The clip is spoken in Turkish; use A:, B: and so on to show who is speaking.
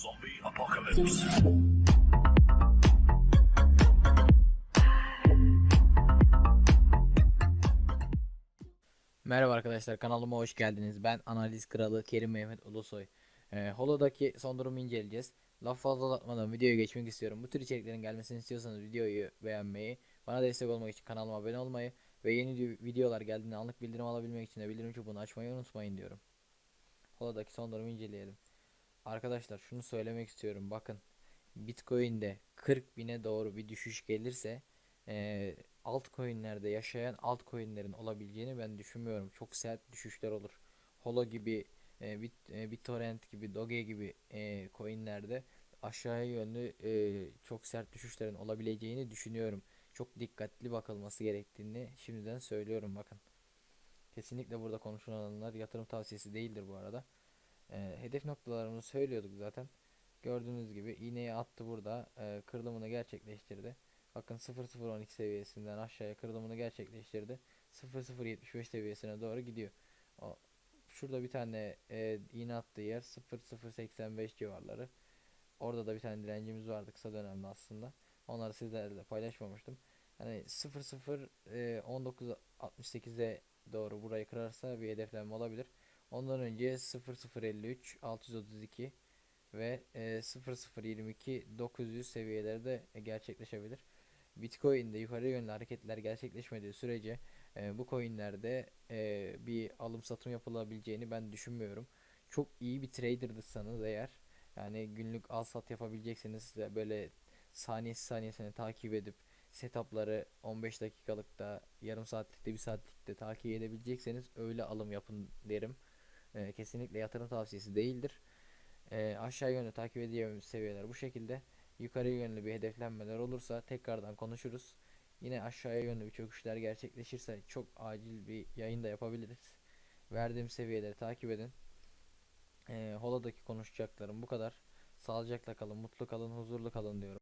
A: Zombie apocalypse.
B: Merhaba arkadaşlar kanalıma hoş geldiniz. Ben analiz kralı Kerim Mehmet Ulusoy. Ee, Holo'daki son durumu inceleyeceğiz. Laf fazla uzatmadan videoya geçmek istiyorum. Bu tür içeriklerin gelmesini istiyorsanız videoyu beğenmeyi, bana destek olmak için kanalıma abone olmayı ve yeni vi- videolar geldiğinde anlık bildirim alabilmek için de bildirim çubuğunu açmayı unutmayın diyorum. Holo'daki son durumu inceleyelim. Arkadaşlar şunu söylemek istiyorum. Bakın Bitcoin'de 40 bine doğru bir düşüş gelirse eee altcoin'lerde yaşayan altcoin'lerin olabileceğini ben düşünmüyorum. Çok sert düşüşler olur. Holo gibi, e, Bit, e, BitTorrent gibi, Doge gibi e, coin'lerde aşağıya yönlü e, çok sert düşüşlerin olabileceğini düşünüyorum. Çok dikkatli bakılması gerektiğini şimdiden söylüyorum bakın. Kesinlikle burada konuşulanlar yatırım tavsiyesi değildir bu arada. E, hedef noktalarımızı söylüyorduk zaten. Gördüğünüz gibi iğneyi attı burada. E, kırılımını gerçekleştirdi. Bakın 0012 seviyesinden aşağıya kırılımını gerçekleştirdi. 0075 seviyesine doğru gidiyor. O, şurada bir tane e, iğne attığı yer 0085 civarları. Orada da bir tane direncimiz vardı kısa dönemde aslında. Onları sizlerle paylaşmamıştım. Hani 00 e, 1968'e doğru burayı kırarsa bir hedeflenme olabilir. Ondan önce 0053 632 ve e, 0022 900 seviyeleri de gerçekleşebilir. Bitcoin'de yukarı yönlü hareketler gerçekleşmediği sürece e, bu coinlerde e, bir alım satım yapılabileceğini ben düşünmüyorum. Çok iyi bir trader'dırsanız eğer yani günlük al sat yapabilecekseniz de böyle saniyesi saniyesine takip edip setupları 15 dakikalıkta yarım saatlikte bir saatlikte takip edebilecekseniz öyle alım yapın derim. E, kesinlikle yatırım tavsiyesi değildir. E, aşağı yönlü takip edeceğimiz seviyeler bu şekilde. Yukarı yönlü bir hedeflenmeler olursa tekrardan konuşuruz. Yine aşağıya yönlü bir çöküşler gerçekleşirse çok acil bir yayın da yapabiliriz. Verdiğim seviyeleri takip edin. E, Holo'daki konuşacaklarım bu kadar. Sağlıcakla kalın, mutlu kalın, huzurlu kalın diyorum.